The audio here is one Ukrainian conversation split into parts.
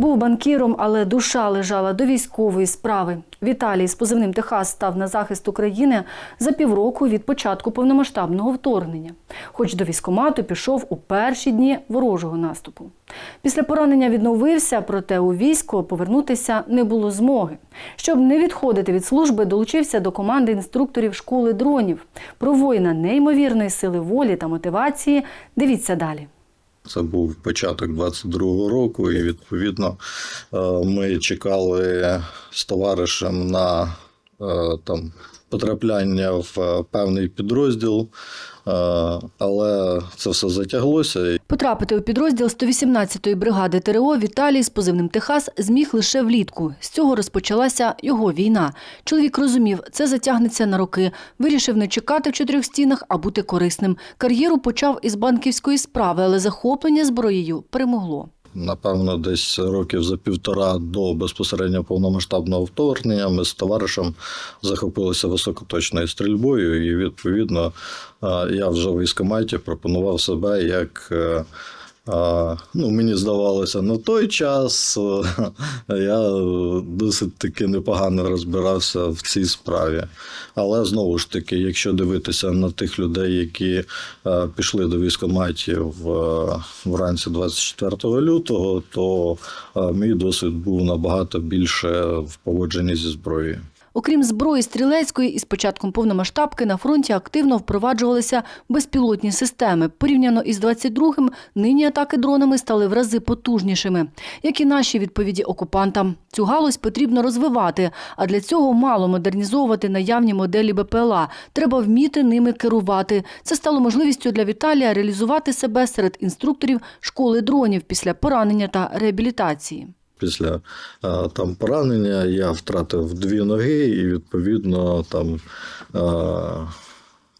Був банкіром, але душа лежала до військової справи. Віталій з позивним Техас став на захист України за півроку від початку повномасштабного вторгнення. Хоч до військомату пішов у перші дні ворожого наступу. Після поранення відновився, проте у військо повернутися не було змоги. Щоб не відходити від служби, долучився до команди інструкторів школи дронів. Про воїна неймовірної сили волі та мотивації. Дивіться далі. Це був початок 22-го року, і відповідно е, ми чекали з товаришем на е, там потрапляння в е, певний підрозділ, е, але це все затяглося. Потрапити у підрозділ 118-ї бригади ТРО Віталій з позивним Техас зміг лише влітку. З цього розпочалася його війна. Чоловік розумів, це затягнеться на роки. Вирішив не чекати в чотирьох стінах, а бути корисним. Кар'єру почав із банківської справи, але захоплення зброєю перемогло. Напевно, десь років за півтора до безпосередньо повномасштабного вторгнення ми з товаришем захопилися високоточною стрільбою, і відповідно е, я вже в військоматі пропонував себе як. Ну, мені здавалося, на той час е, я досить таки непогано розбирався в цій справі. Але знову ж таки, якщо дивитися на тих людей, які е, пішли до військкоматів е, вранці 24 лютого, то мій досвід був набагато більше в поводженні зі зброєю. Окрім зброї стрілецької, із початком повномасштабки на фронті активно впроваджувалися безпілотні системи. Порівняно із 22-м, нині атаки дронами стали в рази потужнішими, як і наші відповіді окупантам. Цю галузь потрібно розвивати, а для цього мало модернізовувати наявні моделі БПЛА. Треба вміти ними керувати. Це стало можливістю для Віталія реалізувати себе серед інструкторів школи дронів після поранення та реабілітації. Після е, там поранення я втратив дві ноги, і відповідно там е,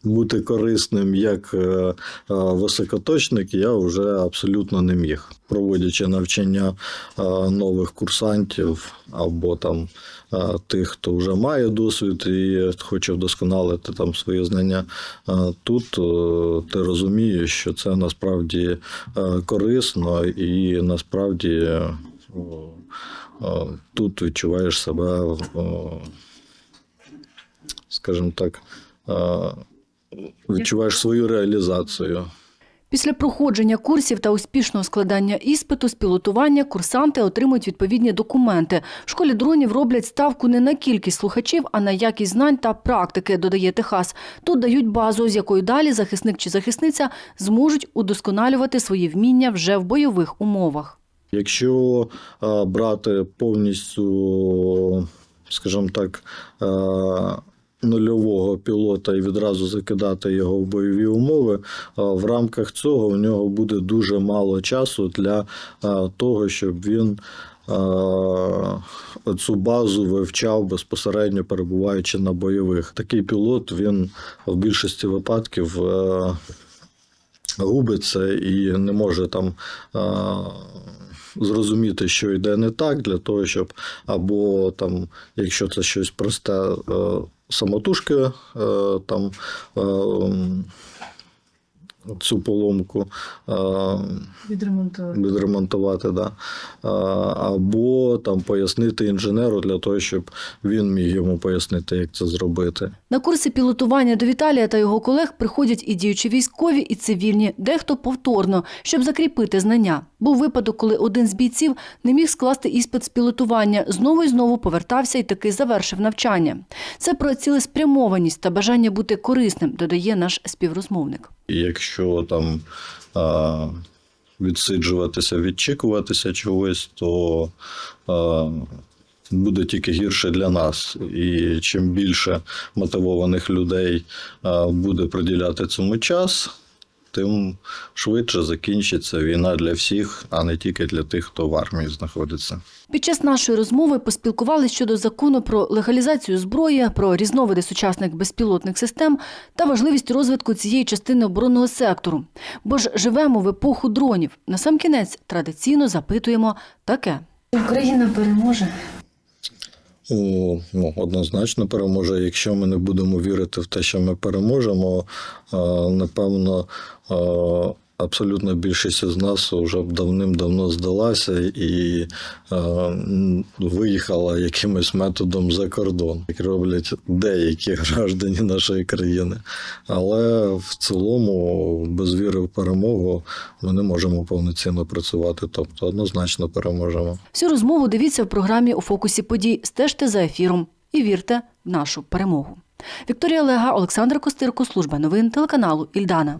бути корисним як е, високоточник я вже абсолютно не міг. Проводячи навчання нових курсантів або там тих, хто вже має досвід і хоче вдосконалити там свої знання. Тут ти розумієш, що це насправді корисно і насправді. Тут відчуваєш себе, скажімо так, відчуваєш свою реалізацію. Після проходження курсів та успішного складання іспиту з пілотування курсанти отримують відповідні документи. В школі дронів роблять ставку не на кількість слухачів, а на якість знань та практики, додає Техас. Тут дають базу, з якою далі захисник чи захисниця зможуть удосконалювати свої вміння вже в бойових умовах. Якщо брати повністю, скажімо так, нульового пілота і відразу закидати його в бойові умови, в рамках цього в нього буде дуже мало часу для того, щоб він цю базу вивчав безпосередньо перебуваючи на бойових. Такий пілот він в більшості випадків. губиться і не може там зрозуміти, що йде не так, для того, щоб або там, якщо це щось просте, е, самотужки е, там е, цю поломку е, відремонтувати, да. Або там пояснити інженеру для того, щоб він міг йому пояснити, як це зробити. На курси пілотування до Віталія та його колег приходять і діючі військові, і цивільні, дехто повторно, щоб закріпити знання. Був випадок, коли один з бійців не міг скласти іспит з пілотування, знову і знову повертався і таки завершив навчання. Це про цілеспрямованість та бажання бути корисним, додає наш співрозмовник. І якщо там а, відсиджуватися, відчікуватися чогось, то а, буде тільки гірше для нас. І чим більше мотивованих людей буде приділяти цьому час, тим швидше закінчиться війна для всіх, а не тільки для тих, хто в армії знаходиться. Під час нашої розмови поспілкувалися щодо закону про легалізацію зброї, про різновиди сучасних безпілотних систем та важливість розвитку цієї частини оборонного сектору. Бо ж живемо в епоху дронів. Насамкінець традиційно запитуємо таке. Україна переможе. Ну, однозначно переможе. Якщо ми не будемо вірити в те, що ми переможемо, напевно, абсолютно більшість з нас вже давним-давно здалася і е, виїхала якимось методом за кордон, як роблять деякі граждані нашої країни. Але в цілому, без віри в перемогу, ми не можемо повноцінно працювати. Тобто, однозначно переможемо. Всю розмову дивіться в програмі у фокусі подій. Стежте за ефіром і вірте в нашу перемогу. Вікторія Лега, Олександр Костирко, служба новин телеканалу Ільдана.